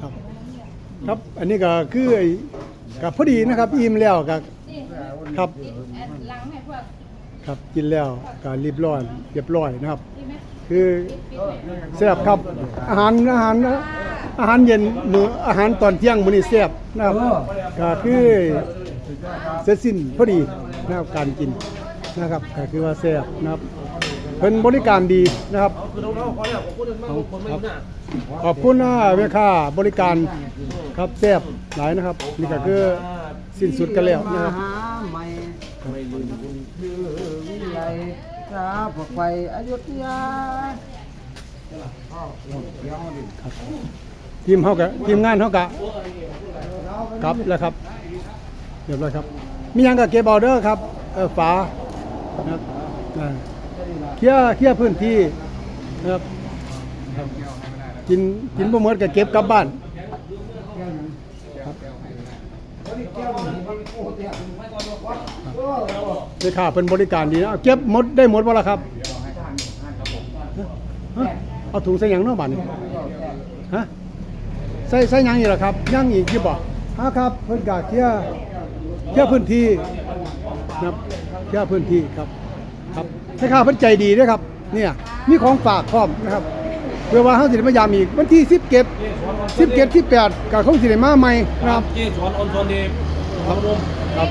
ครับครับอันนี้ก็คือไอ้กับพอดีนะครับ อิ่มแล้วก็ครับครับกินแล้วก็รีบร้อยเรียบร้อยนะครับ คือแซ่บครับ อาหารอาหารอาหารเย็นมื้ออาหารตอนเที่ยงมื้อนี้แซ่บนะครับก็คือเสร็จสิ้นพอดีนะครับการกินนะครับก็คือว่าแซ่บนะครับ พิ่นบริการดีนะครับครับขอบคุณนะแม่ค้าบริการครับแซ่บหลายนะครับ นี่ก็คือสิ้นสุดกันแล้วนะครับหาใหม่ไม่ลืมบุญคือวิไลกราบไปอยุธยาทีมเฮากะทีมงานเฮากะครับแล้วครับเรียบร้อยครับ มีหยังกับเก็บออเดอร์ครับเออฝานะครับอ่า เคลียร์เคลียร์พื้นที่นะครับครับกินกินบ่หมดก็เก็บกลับบ้านได้ค่าเป็นบริการดีนะเก็บหมดได้หมดบ่ล่ะครับเอาถุงใส่ยังเนาะบัดนี้ฮะใส่ใส่ยังอีกล่ะครับยังอีกที่บอกฮะครับเพิ่นกาเคลียเคลียพื้นที่ครับเคลียพื้นที่ครับ ครับใช่ข้าเพิ่นใจดีด้วยครับ เนี่ยมีของฝากพร้อมนะครับเพื่อว่าเฮาสิได้มายามอีกวันที่10เก็บ10เก็บที่8ก็คงสิได้มาใหม่นะครับยี่ช้อนออนโซนดีครับผมครับ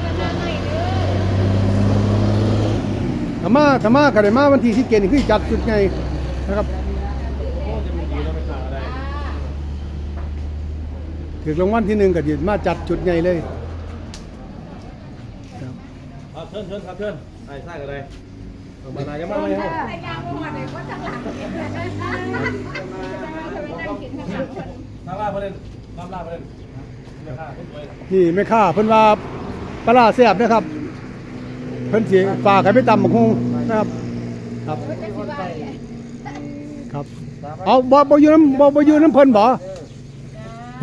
ถ้ามาถ้ามาก็ได้มาวันที่10เก็บนี่คือจัดจุดใหญ่นะครับถึงรางวัลที่หนึ่งก็ยืนมาจัดจุดใหญ่เลย ครับครับเชิญเชิญครับเชิญไอ้ไส้กันเลยเอา มานายยังมาไม่เอาแต่ยางลงมาเลยว่าจังหลังเก็บเลยนะจะไปนั่งกินข้างหลังคนทางลาประเด็นรับลาประเด็นเดี๋ยวข้าขึ้นไปนี่แม่ค้าเพิ่นว่าปลาร้าแซ่บนะครับ เพิ่นสิฝากให้ไปตำบักฮุงนะครับ ครับ ครับเอาบ่บ่อยู่น้ำบ่บ่อยู่น้ำเพิ่นบ่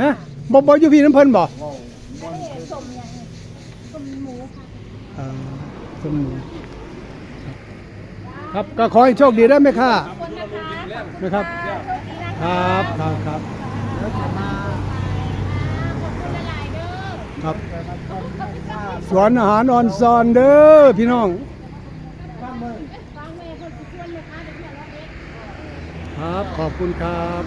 ฮะบ่บ่อยู่พี่น้ำเพิ่นบ่สมอย่างสมหมูค่ะอ่าสมหมู ครับก็ขอให้โชคดีได้ไหมค้าคนนะคะนะครับครับครับครับครับสวนอาหารออนซอนเด้อพี่น้องครับขอบคุณครับ